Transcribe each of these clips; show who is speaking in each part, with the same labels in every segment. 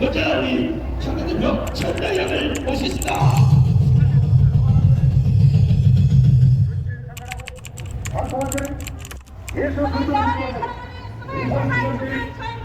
Speaker 1: 여자 우리 청년대표 천자양을 모시겠습니다. 예수 그리스도의 이름으로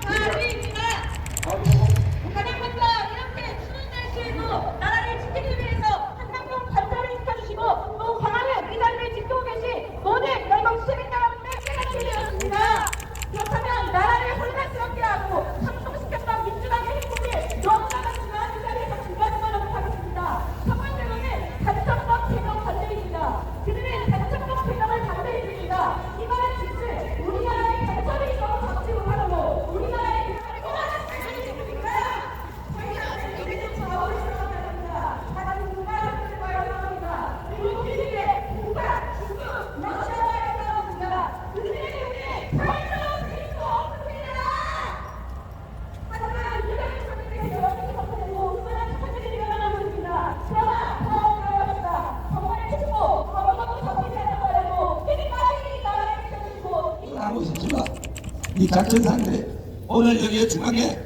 Speaker 2: 작전상들이 오늘 여기에 중앙에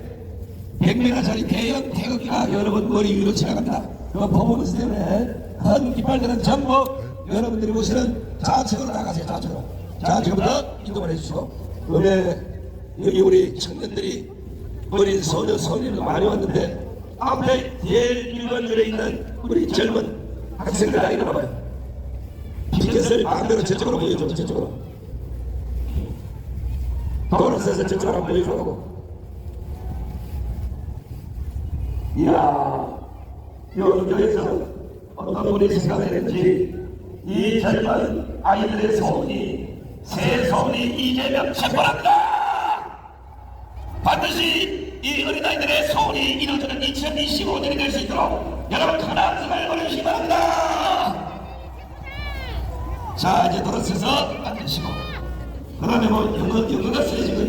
Speaker 2: 100m짜리 대형 태극기가 여러분 머리 위로 지나갑니다. 그 퍼포먼스 때문에 큰 깃발들은 전부 여러분들이 보시는 좌측으로 나가세요. 좌측으로. 자 지금부터 이동을 해주시고 그다음에 여기 우리 청년들이 어린 소녀 소녀도 많이 왔는데 앞에 제일 1번줄에 있는 우리 젊은 학생들 다 일어나봐요. 피켓을 반대로 저쪽으로 보여줘. 저쪽으로. 돌아서서 한번 보여주라고. 이야, 여기에서 어떤 분이 생각했는지 이 젊은 아이들의 소원이 새 소원이 이재명 체포한다. 반드시 이 어린아이들의 소원이 이루어지는 2025년이 될 수 있도록 여러분 큰 악수를 보내주시기 바랍니다. 자 이제 돌아서서 앉으시고 그 다음에 뭐 영어, 영어가 쓰여지고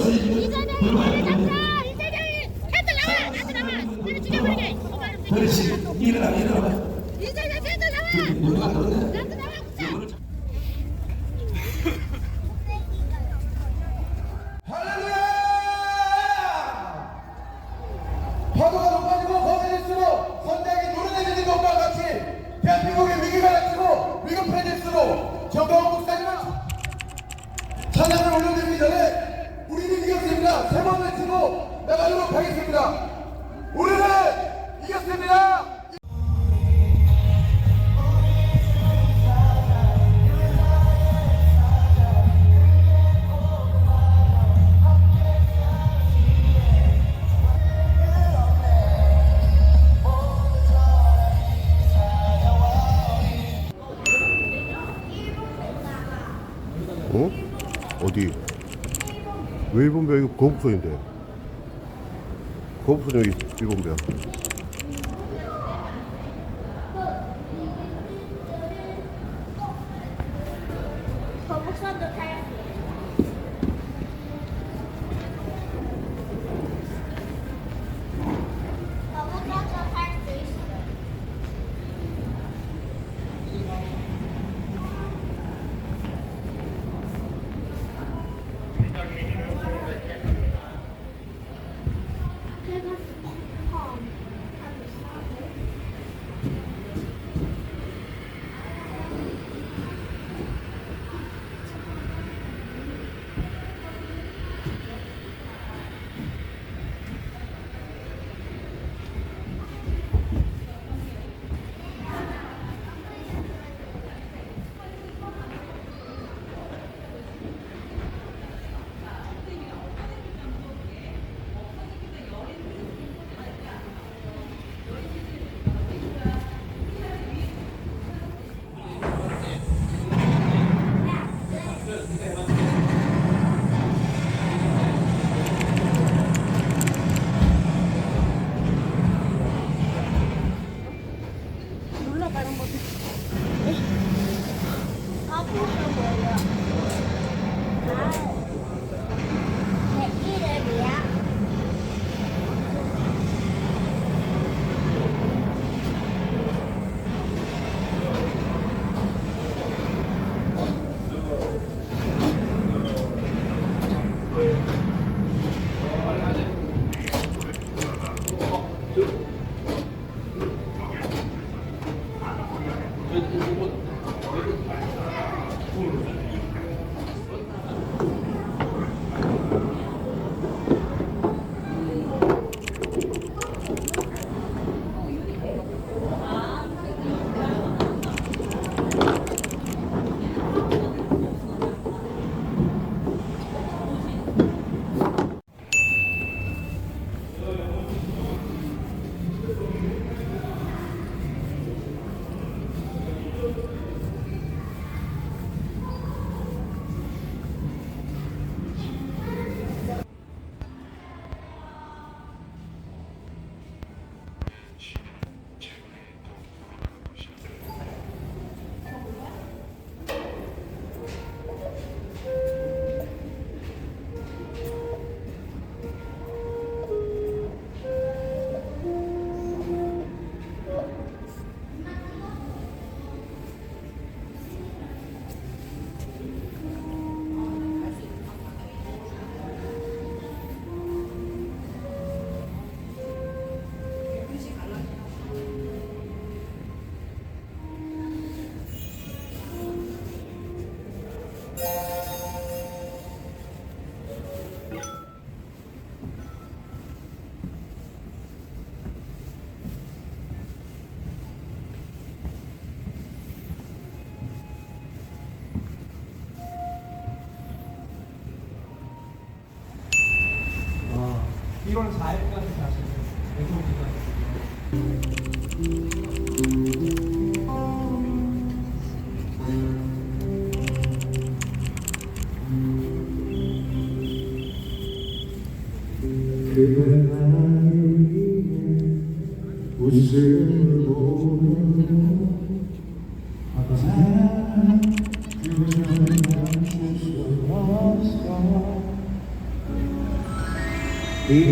Speaker 2: 쓰여지고
Speaker 3: 이재명이 캐들 나와! 나도 나와! 나를 죽여버리게!
Speaker 2: 그렇지 일어나 일어나
Speaker 3: 이재명 캐들 나와!
Speaker 2: 영어가 그러네!
Speaker 4: 파도가 높아지고 거세질수록 선장이 노래내리는 것과 같이 대한민국의 위기가 닥치고 위급해질수록 목사님은 찬양을 올려드리기 전에 우리는 이겼습니다. 세 번 외치고 나가도록 하겠습니다. 우리는
Speaker 5: 어디? 왜 일본배야? 이거 거북선인데. 거북선 여기 일본배야.
Speaker 3: 1월 4일까지 다시 애국기간 그날 위해 웃음을 보내고 사랑
Speaker 1: 그녀 이